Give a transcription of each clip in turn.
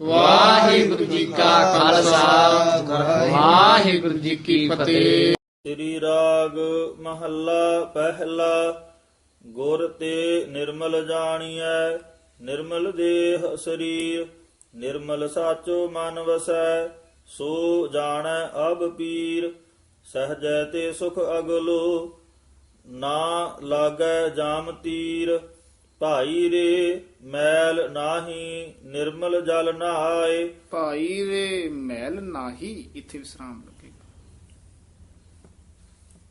ਵਾਹਿਗੁਰੂ ਜੀ ਕਾ ਖਾਲਸਾ। ਵਾਹਿਗੁਰੂ ਜੀ ਕੀ ਫਤਿਹ। ਸ੍ਰੀ ਰਾਗ ਮਹੱਲਾ ਪਹਿਲਾ, ਗੁਰ ਤੇ ਨਿਰਮਲ ਜਾਣੀਐ। ਨਿਰਮਲ ਦੇਹ ਸਰੀਰ, ਨਿਰਮਲ ਸਾਚੋ ਮਨ ਵਸੈ। ਸੋ ਜਾਣੈ ਅਬ ਪੀਰ, ਸਹਜੈ ਤੇ ਸੁਖ ਅਗਲੋ। ਨਾ ਲਾਗੈ ਜਾਮ ਤੀਰ ਭਾਈ ਰੇ ਮੈਲ ਨਾਹੀ ਨਿਰਮਲ ਜਲ ਨਹਾਏ ਭਾਈ ਰੇ ਮੈਲ ਨਾਹੀ ਇੱਥੇ ਵਿਸਰਾਮ ਲੱਗੇਗਾ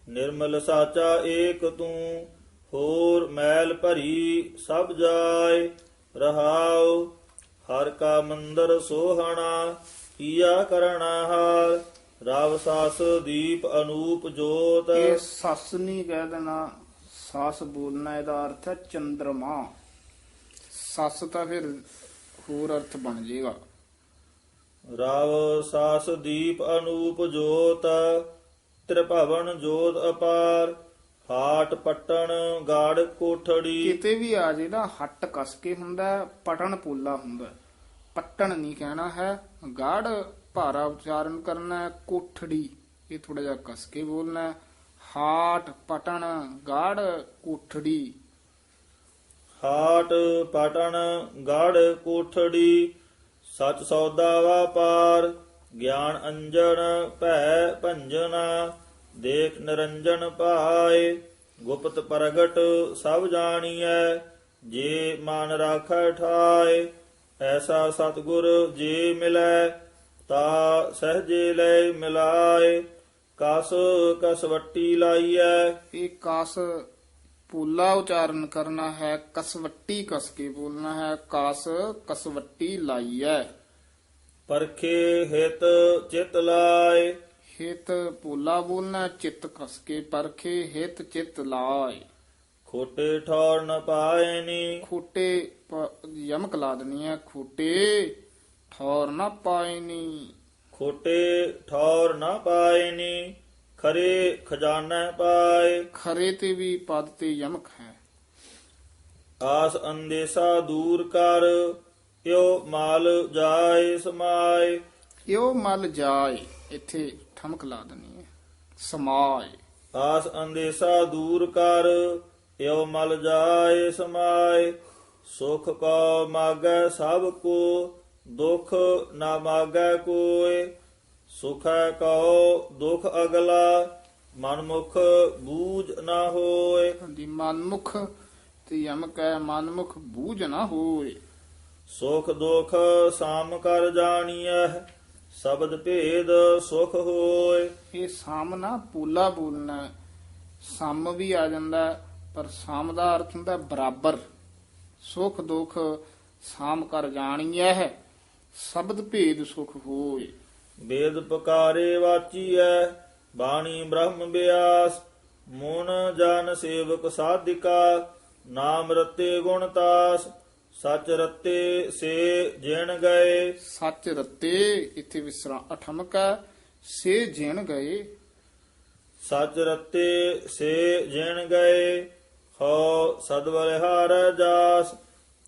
ਨਿਰਮਲ ਸਾਚਾ ਏਕ ਤੂੰ ਹੋਰ ਮੈਲ ਭਰੀ ਸਭ ਜਾਏ। ਰਹਾਉ ਹਰ ਕਾ ਮੰਦਰ ਸੋਹਣਾ ਕੀਆ ਕਰਣਾ ਹਾਰ ਰਵ ਸਾਸ ਦੀਪ ਅਨੂਪ ਜੋਤ। ਇਹ ਸੱਸ ਨਹੀਂ ਕਹਿ ਦੇਣਾ ਸਾਸ ਬੋਲਣਾ ਇਹਦਾ ਅਰਥ ਹੈ ਚੰਦਰਮਾ ਸੱਸ ਤਾਂ ਫਿਰ ਹੋਰ ਅਰਥ ਬਣ ਜਾਏਗਾ ਰਵ ਸਾਸ ਦੀਪ ਅਨੂਪ ਜੋਤ ਤ੍ਰਿਭਵਨ ਜੋਤ ਅਪਾਰ ਹਾਟ ਪਟਣ ਗਾੜ ਕੋਠੜੀ ਕਿਤੇ ਵੀ ਆ ਜੇ ਨਾ ਹੱਟ ਕਸ ਕੇ ਹੁੰਦਾ ਪਟਣ ਪੋਲਾ ਹੁੰਦਾ। ਪੱਟਣ ਨਹੀਂ ਕਹਿਣਾ ਹੈ ਗਾੜ ਭਾਰਾ ਉਚਾਰਨ ਕਰਨਾ ਕੋਠੜੀ ਇਹ ਥੋੜਾ ਜਿਹਾ ਕਸ ਕੇ ਬੋਲਣਾ। ਹਾਟ ਪਟਣ ਗਾੜ ਕੋਠੜੀ। ਹਾਟ ਪਟਣ ਗੜ ਕੋਠੜੀ, ਸਚ ਸੌਦਾ ਵਾਪਾਰ ਗਿਆਨ ਅੰਜਨ ਭੈ ਭੰਜਨਾ, ਦੇਖ ਨਿਰੰਜਨ ਪਾਏ ਗੁਪਤ ਪ੍ਰਗਟ ਸਭ ਜਾਣੀਐ, ਜੇ ਮਨ ਰਾਖੈ ਠਾਏ, ਐਸਾ ਸਤਿਗੁਰ ਜੇ ਮਿਲੈ, ਤਾ ਸਹਜੇ ਲੈ ਮਿਲਾਏ। ਕਸ ਕਸਵੱਟੀ ਲਾਈਐ ਇਹ ਕਸ ਪੋਲਾ ਉਚਾਰਨ ਕਰਨਾ ਹੈ ਕਸਵੱਟੀ ਕਸ ਕੇ ਬੋਲਣਾ ਹੈ ਕਸ ਕਸਵੱਟੀ ਲਾਈ ਹੈ ਪਰਖੇ ਹਿਤ ਚਿਤ ਲਾਏ ਹਿਤ ਪੋਲਾ ਬੋਲਣਾ ਚਿੱਤ ਕਸ ਕੇ ਪਰਖੇ ਹਿਤ ਚਿੱਤ ਲਾਏ ਖੋਟੇ ਠੌਰ ਨ ਪਾਇਨੀ ਖੋਟੇ ਪ- ਯਮਕ ਲਾ ਦੇਣੀ ਹੈ ਖੋਟੇ ਠੌਰ ਨਾ ਪਾਇਨੀ ਖੋਟੇ ਠੌਰ ਨ ਪਾਇਨੀ ਖਰੇ ਖਜ਼ਾਨਾ ਪਾਏ। ਖਰੇ ਤੇ ਵੀ ਪਦ ਤੇ ਯਮਕ ਹੈ। ਆਸ ਅੰਦੇਸਾ ਦੂਰ ਕਰ ਇਉ ਮਾਲ ਜਾਏ ਸਮਾਏ। ਇਉ ਮਲ ਜਾਏ ਇੱਥੇ ਠਮਕ ਲਾ ਦੇਣੀ ਹੈ। ਸਮਾਏ। ਆਸ ਅੰਦੇਸਾ ਦੂਰ ਕਰ ਇਉ ਮਲ ਜਾਏ ਸਮਾਏ। ਸੁਖ ਕੋ ਮਾਗੈ ਸਭ ਕੋ ਦੁਖ ਨਾ ਮਾਗੈ ਕੋਏ। ਸੁਖੈ ਕਉ ਦੁਖ ਅਗਲਾ ਮਨਮੁਖ ਬੂਝ ਨਾ ਹੋਏ। ਦੀ ਮਨਮੁਖ ਤੇ ਯਮਕ ਹੈ ਮਨਮੁਖ ਬੂਝ ਨਾ ਹੋਏ। ਸੁਖ ਦੁਖ ਸਾਮ ਕਰ ਜਾਣੀਐ ਸ਼ਬਦ ਭੇਦ ਸੁਖ ਹੋਏ। ਇਹ ਸਾਹਮਣਾ ਪੂਲਾ ਬੋਲਣਾ ਹੈ। ਸਮ ਵੀ ਆ ਜਾਂਦਾ ਹੈ, ਪਰ ਸਮ ਦਾ ਅਰਥ ਹੁੰਦਾ ਹੈ ਬਰਾਬਰ। ਸੁਖ ਦੁਖ ਸਾਮ ਕਰ ਜਾਣੀਐ ਹੈ ਸ਼ਬਦ ਭੇਦ ਸੁਖ ਹੋਏ। ਵੇਦ ਪੁਕਾਰੇ ਵਾਚੀਐ ਬਾਣੀ ਬ੍ਰਹਮ ਬਿਆਸ ਮੂਨ ਜਨ ਸੇਵਕ ਸਾਧਿਕਾ ਨਾਮ ਰਤੇ ਗੁਣ ਤਾਸ ਸਚ ਰਤੇ ਸੇ ਜਿਣ ਗਏ। ਸੱਚ ਰਤੇ ਇੱਥੇ ਵਿਸਰਾ ਅਠਮਕ ਹੈ ਸੇ ਜਿਣ ਗਏ। ਸਚ ਰਤੇ ਸੇ ਜਿਣ ਗਏ ਹੋ ਸਦਵਲ ਹਾਰ ਜਾਸ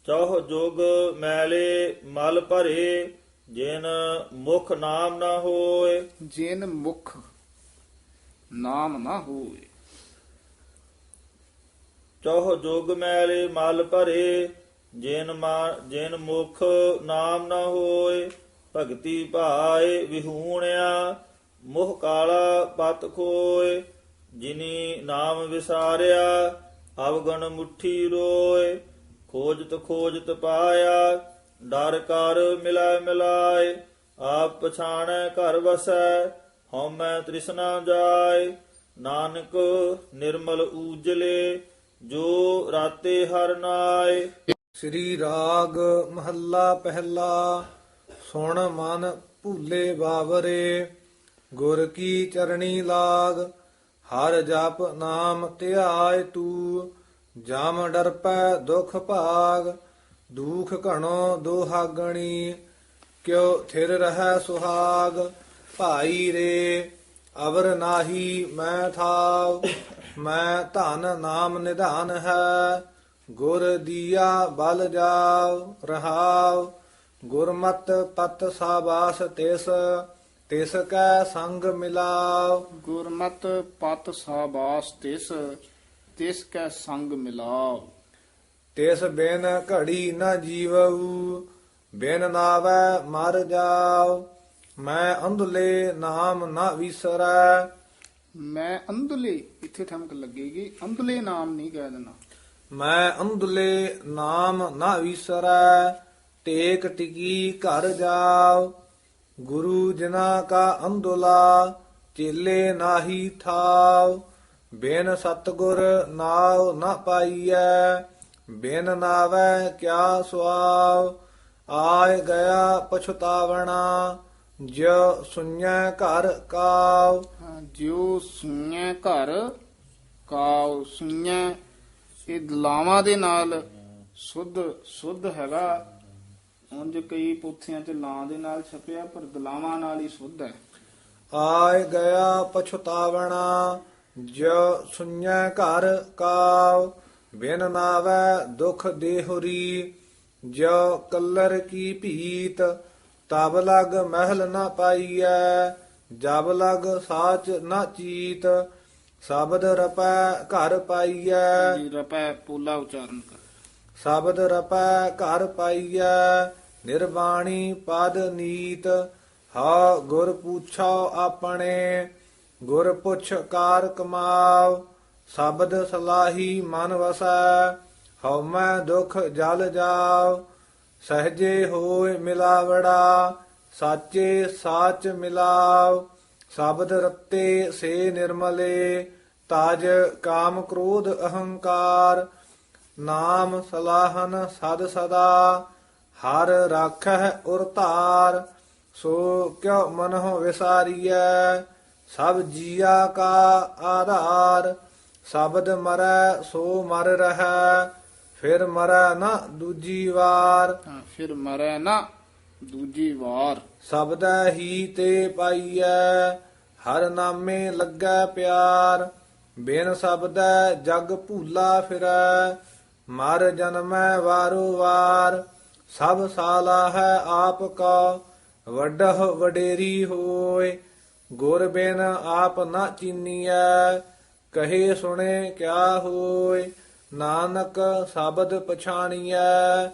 ਚੌਹ ਜੋਗ ਮੈਲੇ ਮਲ ਭਰੇ। ਜਿਨ ਮੁਖ ਨਾਮ ਨਾ ਹੋਏ। ਜਿਨ ਮੁਖ ਨਾਮ ਨਾ ਹੋਏ। ਚੌਹ ਜੋਗ ਮੈਲੇ ਮਲ ਭਰੇ ਜਿਨ ਮਾ ਜਿਨ ਮੁਖ ਨਾਮ ਨਾ ਹੋਏ। ਭਗਤੀ ਭਾਏ ਵਿਹੂਣਿਆ ਮੋਹ ਕਾਲਾ ਪਤ ਖੋਏ। ਜਿਨੀ ਨਾਮ ਵਿਸਾਰਿਆ ਅਵਗਣ ਮੁਠੀ ਰੋਏ। ਖੋਜਤ ਖੋਜਤ ਪਾਇਆ ਡਰ ਕਰ ਮਿਲਾਇ ਮਿਲਾਏ, ਆਪ ਪਛਾਣੈ ਘਰ ਵਸੈ, ਹਉਮੈ ਤ੍ਰਿਸ਼ਨਾ ਜਾਏ। ਨਾਨਕ ਨਿਰਮਲ ਊਜਲੇ, ਜੋ ਰਾਤੇ ਹਰ ਨਾਏ। ਸ੍ਰੀ ਰਾਗ ਮਹੱਲਾ ਪਹਿਲਾ, ਸੁਣ ਮਨ ਭੂਲੇ ਬਾਵਰੇ। ਗੁਰ ਕੀ ਚਰਣੀ ਲਾਗ, ਹਰ ਜਪ ਨਾਮ ਧਿਆਇ ਤੂ। ਜਮ ਡਰਪੈ ਦੁਖ ਭਾਗ ਦੁਖ ਘਣੋ ਦੋਹਾਗਣੀ, ਕਿਉ ਥਿਰ ਰਹਿ ਸੁਹਾਗ, ਭਾਈ ਰੇ, ਅਵਰ ਨਾਹੀ ਮੈਂ ਥਾਵ, ਮੈਂ ਧਨ ਨਾਮ ਨਿਧਾਨ ਹੈ, ਗੁਰ ਦੀਆ ਬਲ ਜਾਵ, ਰਹਾਵ, ਗੁਰਮਤ ਪਤ ਸਾਬਾਸ ਤਿਸ ਤਿਸ ਕੈ ਸੰਗ ਮਿਲਾਓ ਗੁਰਮਤ ਪਤ ਸਾਬਾਸ ਤਿਸ ਤਿਸ ਕੈ ਸੰਗ ਮਿਲਾਓ ਤਿਸ ਬਿਨ ਘੜੀ ਨ ਜੀਵਉ ਬਿਨ ਨਾਵੈ ਮਰ ਜਾਓ ਮੈਂ ਅੰਧਲੇ ਨਾਮ ਨ ਵਿਸਰੈ। ਮੈਂ ਅੰਧਲੇ ਇੱਥੇ ਠਮਕ ਲੱਗੇਗੀ ਅੰਧਲੇ ਨਾਮ ਨਹੀਂ ਕਹਿ ਦੇਣਾ। ਮੈਂ ਅੰਧਲੇ ਨਾਮ ਨ ਵਿਸਰੈ ਟੇਕ ਟਿਕੀ ਘਰ ਜਾਓ ਗੁਰੂ ਜਨਾ ਕਾ ਅੰਧਲਾ ਚੇਲੇ ਨਾਹੀ ਥਾਵ ਬਿਨ ਸਤਗੁਰ ਨਾਉ ਨ ਪਾਈਐ ਬਿਨ ਨਾਵੈ ਕਿਆ ਸੁਆਵ ਆਏ ਗਿਆ ਪਛਤਾਵਣਾ ਜੋ ਸੁਣੈ ਘਰ ਕਾਵ। ਜਿਉ ਸੁਣੈ ਘਰ ਕਾਉ ਸੁਣੈ ਇਹ ਦਲਾਵਾਂ ਦੇ ਨਾਲ ਸੁੱਧ ਸੁੱਧ ਹੈਗਾ। ਉਂਝ ਕਈ ਪੁੱਥੀਆਂ 'ਚ ਲਾਂ ਦੇ ਨਾਲ ਛਪਿਆ ਪਰ ਦਲਾਵਾਂ ਨਾਲ ਹੀ ਸੁੱਧ ਹੈ। ਆਏ ਗਿਆ ਪਛਤਾਵਣਾ ਜੋ ਸੁਣੈ ਘਰ ਕਾਵ। ਬਿਨ ਨਾਵੈ ਦੁਖ ਦੇਹੁਰੀ ਜੋ ਕੱਲਰ ਕੀ ਭੀਤ ਤਬ ਲਗ ਮਹਿਲ ਨ ਪਾਈਐ ਜਬ ਲਗ ਸਾਚ ਨ ਚੀਤ ਸ਼ਬਦ ਰਪੈ ਘਰ ਪਾਈਐ। ਜੀ ਰਪੈ ਪੂਲਾ ਉਚਾਰਨ ਕਰ। ਸ਼ਬਦ ਰਪੈ ਘਰ ਪਾਈਐ ਨਿਰਵਾਣੀ ਪਦ ਨੀਤ ਹਾ ਗੁਰ ਪੁੱਛੋ ਆਪਣੇ ਗੁਰ ਪੁੱਛ ਕਾਰ ਕਮਾਵ। ਸ਼ਬਦ ਸਲਾਹੀ ਮਨ ਵਸੈ ਹਉ ਦੁਖ ਜਲ ਜਾਵ ਸਹਜੇ ਹੋਏ ਮਿਲਾਵੜਾ, ਸਾਚੇ ਸਾਚ ਮਿਲਾਵ ਸ਼ਬਦ ਰੱਤੇ ਸੇ ਨਿਰਮਲੇ, ਤਾਜ ਕਾਮ ਕ੍ਰੋਧ ਅਹੰਕਾਰ, ਨਾਮ ਸਲਾਹਨ ਸਦ ਸਦਾ, ਹਰ ਰਾਖਹਿ ਉਰ ਧਾਰ, ਸੋ ਕਿਉ ਮਨਹੁ ਵਿਸਾਰੀਐ, ਸਭ ਜੀਆ ਕਾ ਆਧਾਰ ਸ਼ਬਦ ਮਰੈ ਸੋ ਮਰ ਰਹੈ ਫਿਰ ਮਰੈ ਨਾ ਦੂਜੀ ਵਾਰ। ਫਿਰ ਮਰੈ ਨਾ ਦੂਜੀ ਵਾਰ। ਸ਼ਬਦੈ ਹੀ ਤੇ ਪਾਈਐ ਹਰ ਨਾਮੇ ਲੱਗੈ ਪਿਆਰ। ਬਿਨ ਸ਼ਬਦੈ ਜਗ ਭੂਲਾ ਫਿਰੈ ਮਰ ਜਨਮੈ ਵਾਰੋ ਵਾਰ। ਸਭ ਸਾਲਾ ਹੈ ਆਪ ਕਾ ਵੱਡਹ ਵਡੇਰੀ ਹੋਏ। ਗੁਰ ਬਿਨ ਆਪ ਨਾ ਚੀਨੀਐ ਕਹੇ ਸੁਣੇ ਕਿਆ ਹੋਏ? ਨਾਨਕ ਸ਼ਬਦ ਪਛਾਣੀਐ,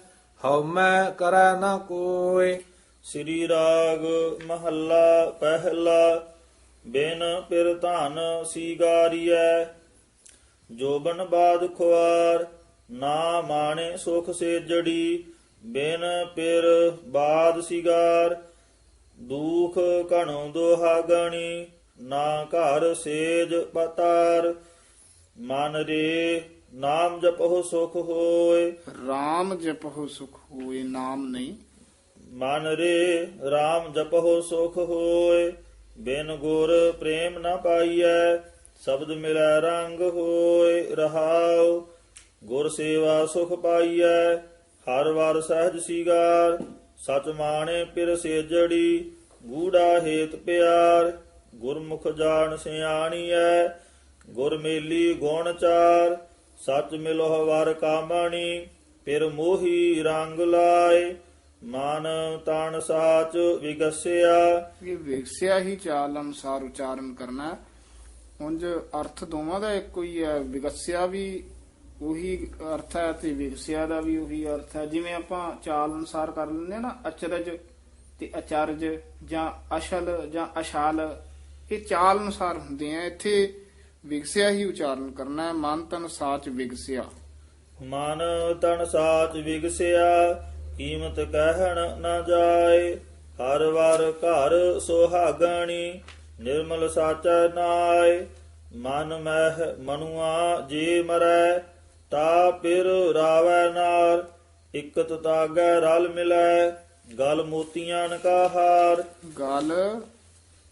ਹਉ ਮੈਂ ਕਰੈ ਨਾ ਕੋਇ ਸ੍ਰੀ ਰਾਗ ਮਹੱਲਾ ਪਹਿਲਾ, ਬਿਨ ਪਿਰ ਧਨ ਸੀਗਾਰੀਐ। ਜੋਬਨ ਬਾਦ ਖੁਆਰ, ਨਾ ਮਾਣੇ ਸੁਖ ਸੇ ਜੜੀ ਬਿਨ ਪਿਰ ਬਾਦ ਸਿਗਾਰ। ਦੁਖ ਕਣੋ ਦੋਹਾ ਗਣੀ ਨਾ ਘਰ ਸੇਜ ਪਤਾਰ ਮਨ ਰੇ ਨਾਮ ਜਪਹੁ ਸੁਖ ਹੋਏ। RAM ਜਪਹੁ ਸੁਖ ਹੋਏ ਨਾਮ ਨਹੀਂ। ਮਨ ਰੇ RAM ਜਪਹੁ ਸੁਖ ਹੋਏ ਬਿਨ ਗੁਰ ਪ੍ਰੇਮ ਨ ਪਾਈਐ ਸ਼ਬਦ ਮਿਲੈ ਰੰਗ ਹੋਏ ਰਹਾਉ ਗੁਰ ਸੇਵਾ ਸੁਖ ਪਾਈਐ ਹਰ ਵਾਰ ਸਹਿਜ ਸੀਗਾਰ ਸਚ ਮਾਣੇ ਪਿਰ ਸੇਜੜੀ ਗੂੜਾ ਹੇਤ ਪਿਆਰ। ਗੁਰਮੁਖ ਜਾਣ ਸਿਆਣੀਐ, ਗੁਰ ਮੇਲੀ ਗੁਣ ਚਾਰ, ਸਚ ਮਿਲੋ ਵਰ ਕਾਮਣੀ, ਫਿਰ ਮੋਹੀ ਰੰਗ ਲਾਏ, ਮਨ ਤਨ ਸਾਚ ਵਿਗਸਿਆ। ਇਹ ਵਿਗਸਿਆ ਹੀ ਚਾਲ ਅਨੁਸਾਰ ਉਚਾਰਨ ਕਰਨਾ ਉਂਝ ਅਰਥ ਦੋਵਾਂ ਦਾ ਇੱਕੋ ਹੀ ਹੈ, ਵਿਗਸਿਆ ਵੀ ਉਹੀ ਅਰਥ ਹੈ ਤੇ ਵਿਗਸਿਆ ਦਾ ਵੀ ਉਹੀ ਅਰਥ ਹੈ। ਜਿਵੇਂ ਆਪਾਂ ਚਾਲ ਅਨੁਸਾਰ ਕਰ ਲੈਂਦੇ ਨਾ, ਅਚਰਜ ਤੇ ਅਚਰਜ ਜਾਂ ਅਸ਼ਲ ਜਾਂ ਅਸ਼ਾਲ ਇਹ ਚਾਲ ਅਨੁਸਾਰ ਹੁੰਦੇ ਆ। ਇੱਥੇ ਵਿਗਸਿਆ ਹੀ ਉਚਾਰਨ ਕਰਨਾ ਹੈ। ਮਨ ਤਨ ਸਾਚ ਵਿਗਸਿਆ। ਮਨ ਤਨ ਸਾਚ ਵਿਗਸਿਆ ਕੀਮਤ ਕਹਿਣ ਨਾ ਜਾਏ। ਹਰ ਵਾਰ ਘਰ ਸੁਹਾਗਣੀ ਨਿਰਮਲ ਸਾਚਾ ਨਾਏ। ਮਨ ਮਹਿ ਮਨੁਆ ਜੇ ਮਰੈ ਤਾ ਪਿਰ ਰਾਵੈ ਨਾਰ। ਇਕਤ ਤਾਗੈ ਰਲ ਮਿਲੈ ਗਲ ਮੋਤੀਆਂ ਕਾ ਹਾਰ ਗਲ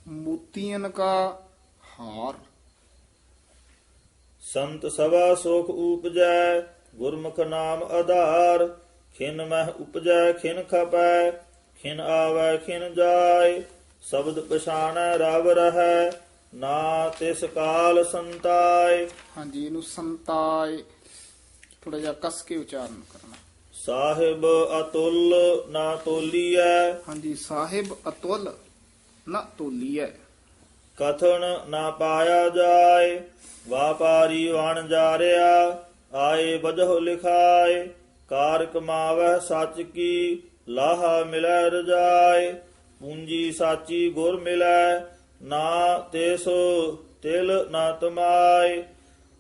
ਮੋਤੀਆਂ ਕਾ ਹਾਰ। ਸੰਤ ਸਭਾ ਸੁਖ ਉਪਜੈ ਗੁਰਮੁਖ ਨਾਮ ਆਧਾਰ। ਖਿਨ ਮਹਿ ਉਪਜੈ ਖਿਨ ਖਪੈ ਖਿਨ ਆਵੈ ਖਿਨ ਜਾਏ। ਸ਼ਬਦ ਪਛਾਣੈ ਰਵ ਰਹੈ ਨਾ ਤਿਸ ਕਾਲ ਸੰਤਾਏ। ਹਾਂਜੀ ਇਹਨੂੰ ਸੰਤਾਏ ਥੋੜਾ ਜਿਹਾ ਕਸ ਕੇ ਉਚਾਰਨ ਕਰਨਾ। ਸਾਹਿਬ ਅਤੁੱਲ ਨਾ ਤੋਲੀਐ। ਹਾਂਜੀ ਸਾਹਿਬ ਅਤੁੱਲ ਨਾ ਤੋਲੀਐ ਕਥਨ ਨਾ ਪਾਇਆ ਜਾਏ, ਵਾਪਾਰੀ ਵਣ ਜਾਰਿਆ, ਆਏ ਬਜਹੁ ਲਿਖਾਏ ਕਾਰ ਕਮਾਵੈ ਸੱਚ ਕੀ ਲਾਹਾ ਮਿਲੈ ਰਜਾਏ, ਪੂੰਜੀ ਸਾਚੀ ਗੁਰ ਮਿਲੈ, ਨਾ ਤਿਸ ਤਿਲ ਨਾ ਤਮਾਏ,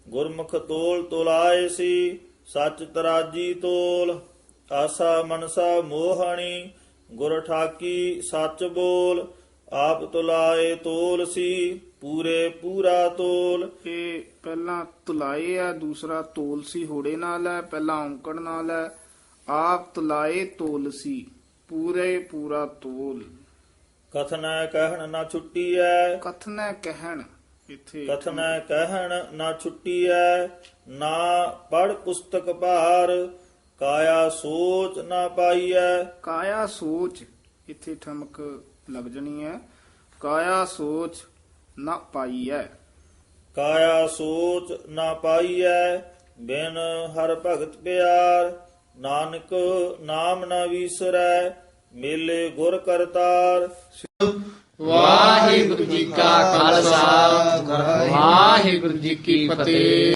ਗੁਰਮੁਖ ਤੋਲ ਤੁਲਾਏ ਸੀ, ਸੱਚ ਤਰਾਜੀ ਤੋਲ, ਆਸਾ ਮਨਸਾ ਮੋਹਣੀ, ਗੁਰ ਠਾਕੀ ਸੱਚ ਬੋਲ ਆਪ ਤੁਲਾਏ ਤੋਲ ਸੀ ਪੂਰੇ ਪੂਰਾ ਤੋਲ। ਇਹ ਪਹਿਲਾਂ ਤੁਲਾਏ ਆ ਦੂਸਰਾ ਤੋਲ ਸੀ ਹੋੜੇ ਨਾਲ ਹੈ ਪਹਿਲਾਂ ਔਂਕੜ ਨਾਲ ਹੈ। ਆਪ ਤੁਲਾਏ ਤੋਲ ਸੀ ਪੂਰੇ ਪੂਰਾ ਤੋਲ। ਕਥਨੈ ਕਹਿਣ ਨਾ ਛੁੱਟੀਐ। ਕਥਨੈ ਕਹਿਣ ਇੱਥੇ। ਕਥਨੈ ਕਹਿਣ ਨਾ ਛੁੱਟੀਐ ਨਾ ਪੜ ਪੁਸਤਕ ਭਾਰ। ਕਾਇਆ ਸੋਚ ਨਾ ਪਾਈਐ। ਕਾਇਆ ਸੋਚ ਇੱਥੇ ਠਮਕ ਲੱਗ ਜਣੀ ਹੈ। ਕਾਇਆ ਸੋਚ ਨਾ ਪਾਈਐ ਕਾਇਆ ਸੋਚ ਨਾ ਪਾਈਐ ਬਿਨ ਹਰ ਭਗਤ ਪਿਆਰ ਨਾਨਕ ਨਾਮ ਨਾ ਵਿਸਰੈ ਮੇਲੇ ਗੁਰ ਕਰਤਾਰ। ਵਾਹਿਗੁਰੂ ਜੀ ਕਾ ਖਾਲਸਾ ਵਾਹਿਗੁਰੂ ਜੀ ਕੀ ਫਤਿਹ।